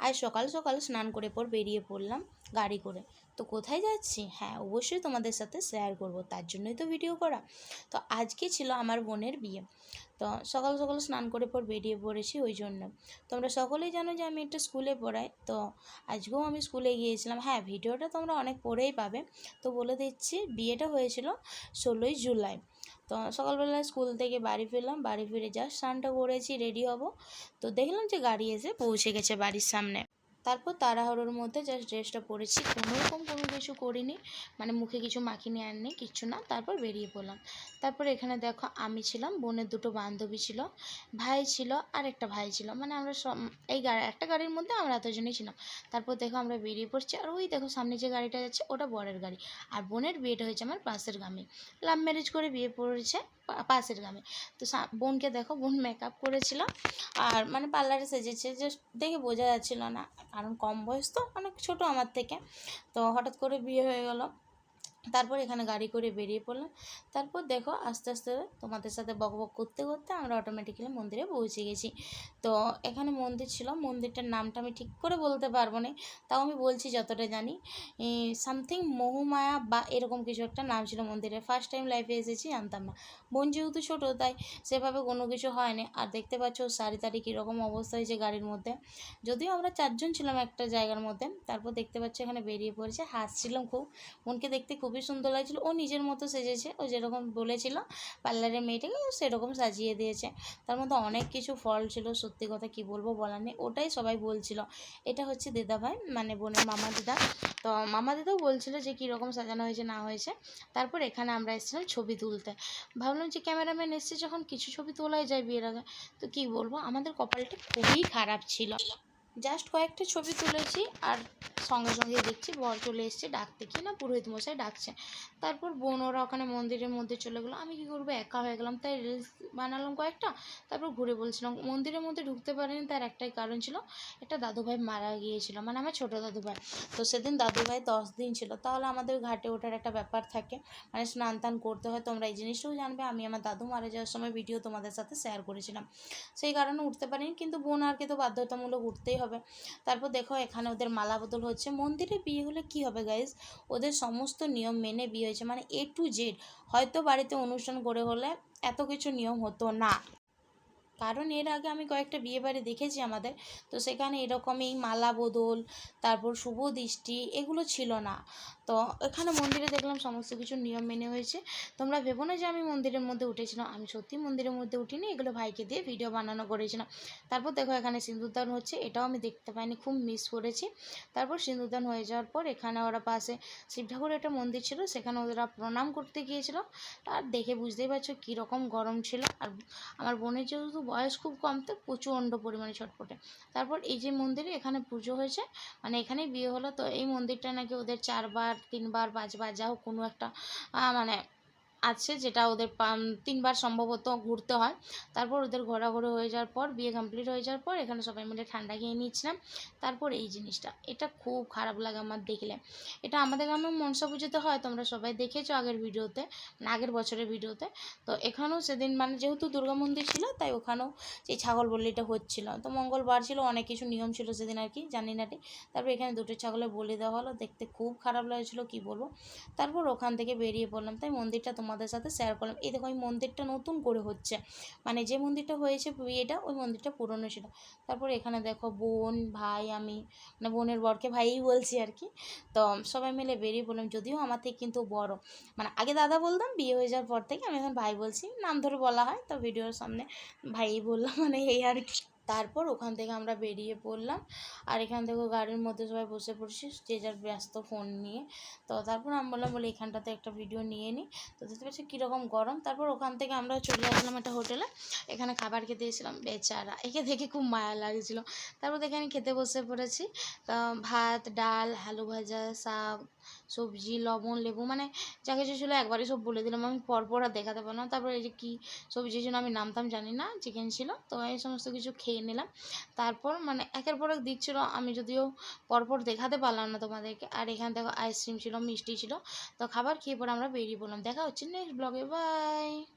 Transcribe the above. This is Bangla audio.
আজ সকাল সকাল স্নান করে পর বেরিয়ে পড়লাম গাড়ি করে। তো কোথায় যাচ্ছি? হ্যাঁ অবশ্যই তোমাদের সাথে শেয়ার করব, তার জন্যই তো ভিডিও করা। তো আজকে ছিল আমার বোনের বিয়ে। তো সকাল সকাল স্নান করে পর বেরিয়ে পড়েছি ওই জন্য। তোমরা সকলেই জানো যে আমি একটা স্কুলে পড়াই। তো আজকেও আমি স্কুলে গিয়েছিলাম। হ্যাঁ ভিডিওটা তোমরা অনেক পরেই পাবে। তো বলে দিচ্ছি, বিয়েটা হয়েছিল ষোলোই জুলাই। তো সকালবেলা স্কুল থেকে বাড়ি ফিরলাম, বাড়ি ফিরে জাস্ট স্নানটা করেছি রেডি হব। তো দেখলাম যে গাড়ি এসে পৌঁছে গেছে বাড়ির সামনে। তারপর তাড়াহুড়োর মধ্যে জাস্ট ড্রেসটা পরেছি। কোনো রকম কোনো কিছু করিনি মানে মুখে কিছু মাখিনি আননি, কিচ্ছু না। তারপর বেরিয়ে পড়লাম। তারপর এখানে দেখো আমি ছিলাম, বোনের দুটো বান্ধবী ছিল, ভাই ছিল আর একটা ভাই ছিল। মানে আমরা সব, এই গাড়ি একটা গাড়ির মধ্যে আমরা এতজনই ছিলাম। তারপর দেখো আমরা বেরিয়ে পড়ছি, আর ওই দেখো সামনে যে গাড়িটা যাচ্ছে, ওটা বরের গাড়ি। আর বোনের বিয়েটা হয়েছে আমার পাশের গ্রামে। লাভ ম্যারেজ করে বিয়ে পড়েছে পাশের গ্রামে। তো বোনকে দেখো, বোন মেকআপ করেছিল। আর মানে পার্লারে সেজেছে জাস্ট দেখে বোঝা যাচ্ছিল না। কারণ কম বয়স তো অনেক ছোট আমার থেকে। তো হঠাৎ করে বিয়ে হয়ে গেল। তারপর এখানে গাড়ি করে বেরিয়ে পড়লাম। তারপর দেখো আস্তে আস্তে তোমাদের সাথে বক বক করতে করতে আমরা অটোমেটিক্যালি মন্দিরে পৌঁছে গেছি। তো এখানে মন্দির ছিল, মন্দিরটার নামটা আমি ঠিক করে বলতে পারব না, তাও আমি বলছি যতটা জানি। সামথিং মহুমায়া বা এরকম কিছু একটা নাম ছিল মন্দিরের ফার্স্ট টাইম লাইফে এসেছি, জানতাম না। বোন যেহেতু ছোটো, তাই সেভাবে কোনো কিছু হয়নি। আর দেখতে পাচ্ছ সারি তারি কীরকম অবস্থা হয়েছে গাড়ির মধ্যে। যদিও আমরা চারজন ছিলাম একটা জায়গার মধ্যে, তারপর দেখতে পাচ্ছ এখানে বেরিয়ে পড়েছে। হাসছিলাম খুব। বোনকে দেখতে খুবই সুন্দর লাগছিল। ও নিজের মতো সেজেছে। ও যেরকম বলেছিল পার্লারের মেয়েটাকে, ও সেরকম সাজিয়ে দিয়েছে। তার মধ্যে অনেক কিছু ফল ছিল। সত্যি কথা কি বলব বলার নেই। ওটাই সবাই বলছিল। এটা হচ্ছে দিদা ভাই মানে বোনের মামা দিদা। তো মামা দিদাও বলছিল যে কীরকম সাজানো হয়েছে, না হয়েছে। তারপর এখানে আমরা এসেছিলাম ছবি তুলতে। ভাবলাম যে ক্যামেরাম্যান এসছে যখন, কিছু ছবি তোলাই যায় বিয়ের আগে। তো কি বলব, আমাদের কপালটা খুবই খারাপ ছিল। জাস্ট কয়েকটা ছবি তুলেছি আর সঙ্গে সঙ্গে দেখছি, বর চলে এসছে ডাকতে। কি না পুরোহিত মশাই ডাকছে তারপর বোন ওরা ওখানে মন্দিরের মধ্যে চলে গেলো। আমি কি করব? একা হয়ে গেলাম। তাই রিলস বানালাম কয়েকটা। তারপর ঘুরে বলছিলাম। মন্দিরের মধ্যে ঢুকতে পারিনি, তার একটাই কারণ ছিল, একটা দাদুভাই মারা গিয়েছিল। মানে আমার ছোটো দাদুভাই। তো সেদিন দাদুভাই দশ দিন ছিল। তাহলে আমাদের ঘাটে ওঠার একটা ব্যাপার থাকে। মানে স্নান টান করতে হয়, তোমরা এই জিনিসটাও জানবে। আমি আমার দাদু মারা যাওয়ার সময় ভিডিও তোমাদের সাথে শেয়ার করেছিলাম। সেই কারণে উঠতে পারিনি। কিন্তু বোন আর কি তো বাধ্যতামূলক উঠতেই হবে। তারপর দেখো এখানে ওদের মালা বদল হচ্ছে। মন্দিরে বিয়ে হলে কি হবে গাইজ ওদের সমস্ত নিয়ম মেনে বিয়ে হয়েছে। মানে এ টু জেড হয়তো বাড়িতে অনুষ্ঠান করে হলে এত কিছু নিয়ম হতো না। কারণ এর আগে আমি কয়েকটা বিয়ে বাড়ি দেখেছি আমাদের। তো সেখানে এরকমই মালা বদল, তারপর শুভ দৃষ্টি এগুলো ছিল না। তো এখানে মন্দিরে দেখলাম সমস্ত কিছু নিয়ম মেনে হয়েছে। তোমরা ভেবো না যে আমি মন্দিরের মধ্যে উঠেছিলাম। আমি সত্যি মন্দিরের মধ্যে উঠিনি, এগুলো ভাইকে দিয়ে ভিডিও বানানো করেছিলাম। তারপর দেখো এখানে সিঁদুরদান হচ্ছে, এটাও আমি দেখতে পাইনি, খুব মিস করেছি। তারপর সিঁদুরদান হয়ে যাওয়ার পর এখানে ওরা পাশে শিব ঠাকুরের একটা মন্দির ছিল, সেখানে ওরা প্রণাম করতে গিয়েছিল। আর দেখে বুঝতেই পারছ কীরকম গরম ছিল। আর আমার বোনের যেহেতু বয়স খুব কম, তো প্রচণ্ড পরিমাণে ছটপটে। তারপর এই যে মন্দিরে এখানে পুজো হয়েছে মানে এখানে বিয়ে হলো, তো এই মন্দিরটা নাকি ওদের চারবার, তিনবার, পাঁচবার, যা হোক কোনো একটা মানে আছে যেটা ওদের তিনবার সম্ভবত ঘুরতে হয়। তারপর ওদের ঘোরাঘুরি হয়ে যাওয়ার পর, বিয়ে কমপ্লিট হয়ে যাওয়ার পর, এখানে সবাই মিলে ঠান্ডা খেয়ে নিচ্ছিলাম তারপর এই জিনিসটা, এটা খুব খারাপ লাগে আমার দেখলে। এটা আমাদের গ্রামে মনসা পুজোতে হয়, তোমরা সবাই দেখেছ আগের ভিডিওতে মানে আগের বছরের ভিডিওতে। তো এখানেও সেদিন মানে যেহেতু দুর্গা মন্দির ছিল, তাই ওখানেও সেই ছাগল বলিটা হচ্ছিল। তো মঙ্গলবার ছিল, অনেক কিছু নিয়ম ছিল সেদিন আর কি, জানি না তারপর এখানে দুটো ছাগলের বলি দেওয়া হলো, দেখতে খুব খারাপ লাগছিল, কি বলব? তারপর ওখান থেকে বেরিয়ে পড়লাম, তাই মন্দিরটা তোমাদের সাথে শেয়ার করলাম। এই দেখো ওই মন্দিরটা নতুন করে হচ্ছে। মানে যে মন্দিরটা হয়েছে বিয়েটা, ওই মন্দিরটা পুরনো ছিল। তারপর এখানে দেখো, বোন, ভাই, আমি মানে বোনের বরকে ভাইই বলছি আর কি। তো সবাই মিলে বেরিয়ে বললাম যদিও আমার থেকে কিন্তু বড়। মানে আগে দাদা বলতাম, বিয়ে হয়ে যাওয়ার পর থেকে আমি এখন ভাই বলছি। নাম ধরে বলা হয়, তো ভিডিওর সামনে ভাইই বললাম মানে এই আর কি। তারপর ওখান থেকে আমরা বেরিয়ে পড়লাম। আর এখান থেকে গাড়ির মধ্যে সবাই বসে পড়ছি, যে যার ব্যস্ত ফোন নিয়ে। তো তারপর আমি বললাম, বলে এখানটাতে একটা ভিডিও নিয়ে নিই তো দেখতে পাচ্ছি কীরকম গরম। তারপর ওখান থেকে আমরা চলে আসলাম একটা হোটেলে এখানে খাবার খেতে এসেছিলাম। বেচারা, একে দেখে খুব মায়া লাগছিল। তারপর দেখে আমি খেতে বসে পড়েছি। ভাত, ডাল, আলু ভাজা, শাক সবজি, লবণ, লেবু মানে যা কিছু ছিল একবারে সব বলে দিলাম। আমি পরপর আর দেখাতে পারলাম তারপরে এই যে কী সবজি ছিল আমি নামতাম জানি না চিকেন ছিল। তো এই সমস্ত কিছু খেয়ে নিলাম। তারপর মানে একের পর এক দিচ্ছিল। আমি যদিও পরপর দেখাতে পারলাম না তোমাদেরকে। আর এখানে দেখো আইসক্রিম ছিল, মিষ্টি ছিল। তো খাবার খেয়ে পরে আমরা বেরিয়ে পড়লাম। দেখা হচ্ছে নেক্সট ব্লগে বাই